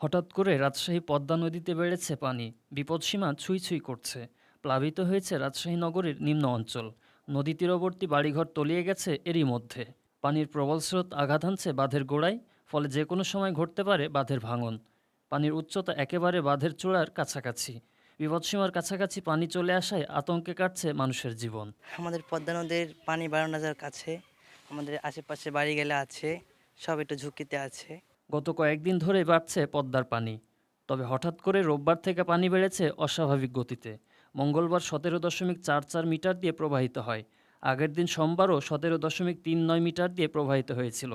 হঠাৎ করে রাজশাহী পদ্মা নদীতে বেড়েছে পানি, বিপদসীমা ছুঁই ছুঁই করছে। প্লাবিত হয়েছে রাজশাহী নগরীর নিম্ন অঞ্চল। নদী তীরবর্তী বাড়িঘর তলিয়ে গেছে এরই মধ্যে। পানির প্রবল স্রোত আঘাত হানছে বাঁধের গোড়ায়, ফলে যে কোনো সময় ঘটতে পারে বাঁধের ভাঙন। পানির উচ্চতা একেবারে বাঁধের চূড়ার কাছাকাছি। বিপদসীমার কাছাকাছি পানি চলে আসায় আতঙ্কে কাটছে মানুষের জীবন। আমাদের পদ্মা নদীর পানি বারো হাজার কাছে, আমাদের আশেপাশে বাড়ি গেলে আছে, সব একটু ঝুঁকিতে আছে। গত কয়েকদিন ধরে বাড়ছে পদ্মার পানি। তবে হঠাৎ করে রোববার থেকে পানি বেড়েছে অস্বাভাবিক গতিতে। মঙ্গলবার সতেরো দশমিক চার চার মিটার দিয়ে প্রবাহিত হয়। আগের দিন সোমবারও সতেরো দশমিক তিন নয় মিটার দিয়ে প্রবাহিত হয়েছিল।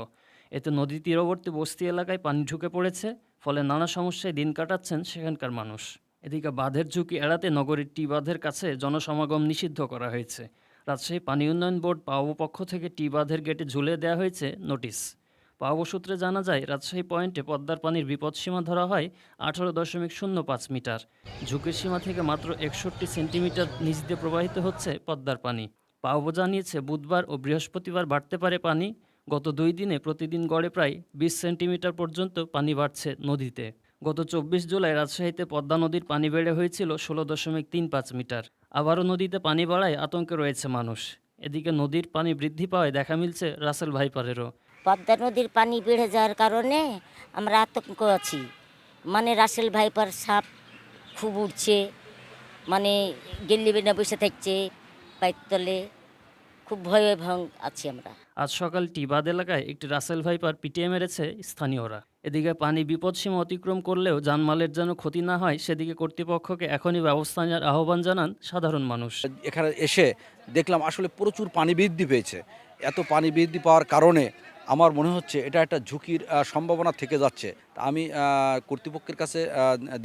এতে নদী তীরবর্তী বস্তি এলাকায় পানি ঢুকে পড়েছে, ফলে নানা সমস্যায় দিন কাটাচ্ছেন সেখানকার মানুষ। এদিকে বাঁধের ঝুঁকি এড়াতে নগরীর টি বাঁধের কাছে জনসমাগম নিষিদ্ধ করা হয়েছে। রাজশাহী পানি উন্নয়ন বোর্ড পাওয়া পক্ষ থেকে টি বাঁধের গেটে ঝুলে দেওয়া হয়েছে নোটিশ। পাওয়া সূত্রে জানা যায়, রাজশাহী পয়েন্টে পদ্মার পানির বিপদসীমা ধরা হয় আঠারো দশমিক শূন্য পাঁচ মিটার। ঝুঁকির সীমা থেকে মাত্র একষট্টি সেন্টিমিটার নিচ দিয়ে প্রবাহিত হচ্ছে পদ্মার পানি। পাওবো জানিয়েছে, বুধবার ও বৃহস্পতিবার বাড়তে পারে পানি। গত দুই দিনে প্রতিদিন গড়ে প্রায় বিশ সেন্টিমিটার পর্যন্ত পানি বাড়ছে নদীতে। গত চব্বিশ জুলাই রাজশাহীতে পদ্মা নদীর পানি বেড়ে হয়েছিল ষোলো দশমিক তিন পাঁচ মিটার। আবারও নদীতে পানি বাড়ায় আতঙ্কে রয়েছে মানুষ। এদিকে নদীর পানি বৃদ্ধি পাওয়ায় দেখা মিলছে রাসেল ভাইপারেরও। পদ্মা নদীর পানি বেড়ে যাওয়ার কারণে আমরা আতঙ্ক আছি। মানে রাসেল ভাইপার সাপ খুব উঠছে মানে গেল্লি বেনা বসে থাকছে পায়ের তলে। খুব ভয়ে ভং আছি আমরা। আজ সকাল টিবাদ এলাকায় একটি রাসেল ভাইপার পিটিয়ে মেরেছে স্থানীয়রা। এদিকে পানি বিপদসীমা অতিক্রম করলেও জানমালের যেন ক্ষতি না হয় সেদিকে কর্তৃপক্ষকে এখনই ব্যবস্থা নেওয়ার আহ্বান জানান সাধারণ মানুষ। এখানে এসে দেখলাম আসলে প্রচুর পানি বৃদ্ধি পেয়েছে। এত পানি বৃদ্ধি পাওয়ার কারণে আমার মনে হচ্ছে এটা একটা ঝুঁকির সম্ভাবনা থেকে যাচ্ছে। তা আমি কর্তৃপক্ষের কাছে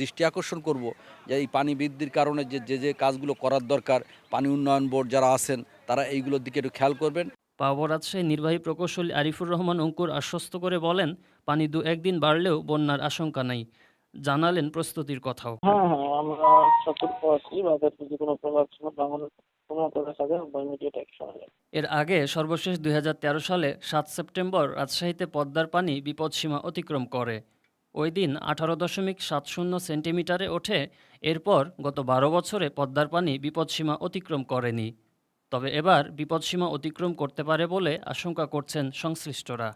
দৃষ্টি আকর্ষণ করব যে এই পানি বৃদ্ধির কারণে যে যে যে কাজগুলো করার দরকার পানি উন্নয়ন বোর্ড যারা আছেন তারা এইগুলোর দিকে একটু খেয়াল করবেন। পাওয়া রাজশাহী নির্বাহী প্রকৌশলী আরিফুর রহমান অঙ্কুর আশ্বস্ত করে বলেন পানি দু একদিন বাড়লেও বন্যার আশঙ্কা নাই। জানালেন প্রস্তুতির কথাও। হ্যাঁ হ্যাঁ আমরা সতর্ক আছি বাজার যদি কোনো প্রভাব ছিল প্রমাণ দেখা যায় আমরা ইমিডিয়েট অ্যাকশন এর আগে সর্বশেষ দুই হাজার তেরো সালে সাত সেপ্টেম্বর রাজশাহীতে পদ্মার পানি বিপদসীমা অতিক্রম করে। ওই দিন আঠারো দশমিক সাত শূন্য সেন্টিমিটারে ওঠে। এরপর গত বারো বছরে পদ্মার পানি বিপদসীমা অতিক্রম করেনি। তবে এবার বিপদসীমা অতিক্রম করতে পারে বলে আশঙ্কা করছেন সংশ্লিষ্টরা।